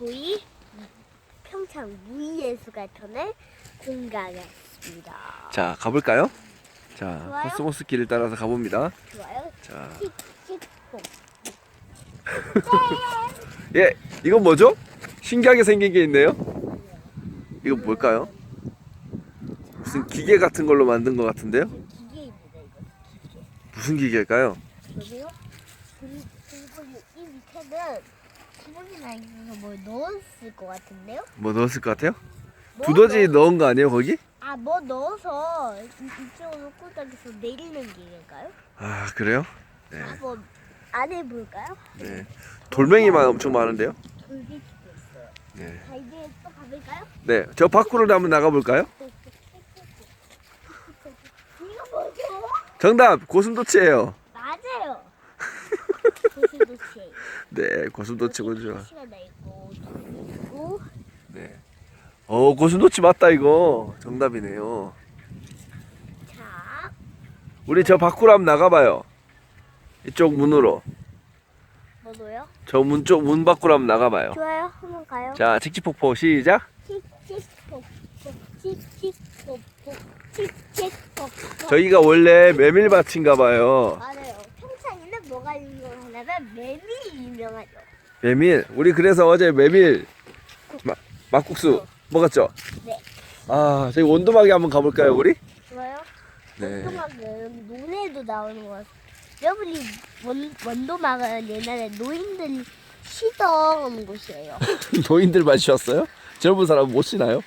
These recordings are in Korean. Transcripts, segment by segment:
저희 평창 무예술가촌을 공개하겠습니다. 자, 가볼까요? 자, 좋아요. 코스모스 길을 따라서 가봅니다. 좋아요. 자, 씩씩봉. 예, 이건 뭐죠? 신기하게 생긴 게 있네요. 이거 뭘까요? 무슨 기계 같은 걸로 만든 것 같은데요? 기계입니다. 이거 기계. 무슨 기계일까요? 그리고 이 밑에는 구멍이나 있어서 뭘 넣었을 것 같은데요? 뭐 넣었을 것 같아요? 뭐 두더지 넣- 넣은 거 아니에요, 거기? 아, 뭐 넣어서 이- 이쪽으로 꽂아서 내리는 기계일까요? 아, 그래요? 네. 한번 안 해볼까요? 네. 돌멩이만 엄청 많은데요? 돌기도 있어요. 네. 자, 이제 또 가볼까요? 네, 저 밖으로 한번 나가볼까요? 이거 뭐죠? 정답! 고슴도치예요. 고슴도치. 네, 고슴도치군요. 네. 어, 고슴도치 맞다, 이거. 정답이네요. 자, 우리 저 밖으로 한번 나가봐요. 이쪽 문으로. 뭐도요? 저 문 쪽, 문 밖으로 한번 나가봐요. 좋아요. 한번 가요. 자, 칙칙폭포 시작. 저기가 원래 메밀밭인가 봐요. 맞아요. 평창에는 뭐가 유명하냐면 메밀이 유명하죠. 메밀. 우리 그래서 어제 메밀 마, 막국수 먹었죠? 네. 아, 저기 원두막에 한번 가볼까요, 우리? 좋아요. 네. 원도막은 논에도 나오는 것 같아요. 여러분이 원, 원도막은 옛날에 노인들이 쉬던 곳이에요. 노인들 마셨어요? 젊은 사람 못 쉬나요?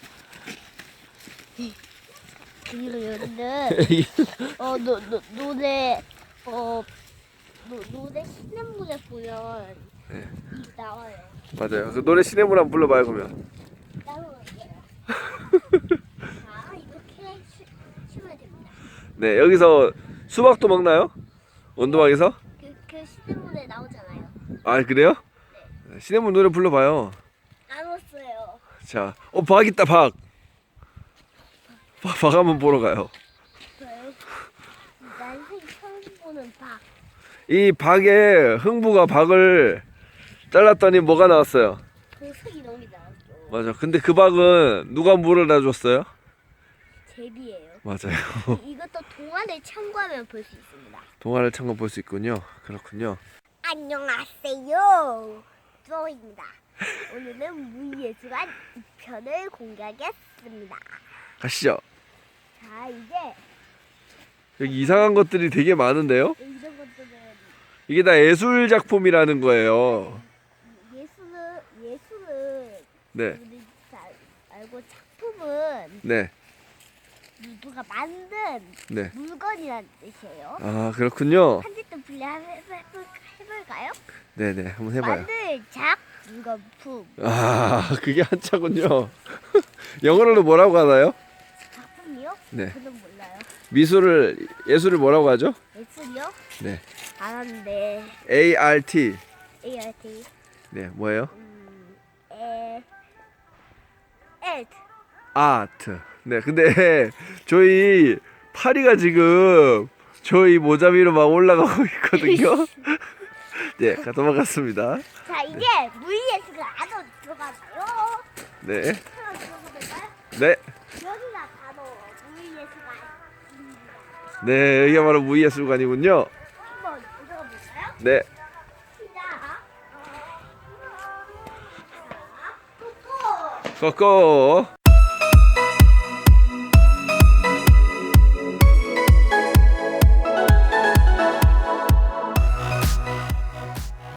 그리고 여러분들 어, 노, 노, 노래 어, 노, 노래 시냇물에 보면 네. 이 나와요. 맞아요. 그 노래 시내물 한번 불러봐요, 그러면. 따라올게요. 자, 이렇게 치, 치면 됩니다. 네, 여기서 수박도 먹나요? 원두막에서? 그, 그 시냇물에 나오잖아요. 아, 그래요? 시내물 노래 불러봐요. 나눴어요. 자, 어, 박 있다, 박. 박, 박 한번 보러 가요. 난생 처음 보는 박. 이 박에 흥부가 박을 잘랐더니 뭐가 나왔어요? 보석이 너무 나왔죠. 맞아. 근데 그 박은 누가 물어다 줬어요? 제비예요. 맞아요. 이것도 동화를 참고하면 볼 수 있습니다. 동화를 참고 볼 수 있군요. 그렇군요. 안녕하세요. 조입니다. 오늘은 무예술관 2편을 공개하겠습니다. 가시죠. 자, 이제 여기 이상한 것들이 되게 많은데요? 이게 다 예술 작품이라는 거예요. 예술은 예술은 네, 우리 잘 알고 작품은 네, 누가 만든 네. 물건이라는 뜻이에요. 아, 그렇군요. 한짓도 분리 해볼까요? 네, 네. 한번 해 봐요. 만들 작 물건 품 아, 그게 한자군요. 영어로는 뭐라고 하나요? 작품이요? 네. 저는. 미술을, 예술을 뭐라고 하죠? 예술이요? 네. 안 하는데 ART. ART 네, 뭐예요? 음, 에 에트 아트. 네, 근데 저희 파리가 지금 저희 모자 위로 막 올라가고 있거든요. 네, 가 도망갔습니다. 자 이제 무예술가 안으로 들어가봐요. 네, 하나 들어가볼까요? 네, 여기가 바로 무예술가 네, 여기가 바로 무예술관이군요. 한번 들어가 볼까요? 네, 시작. 고고.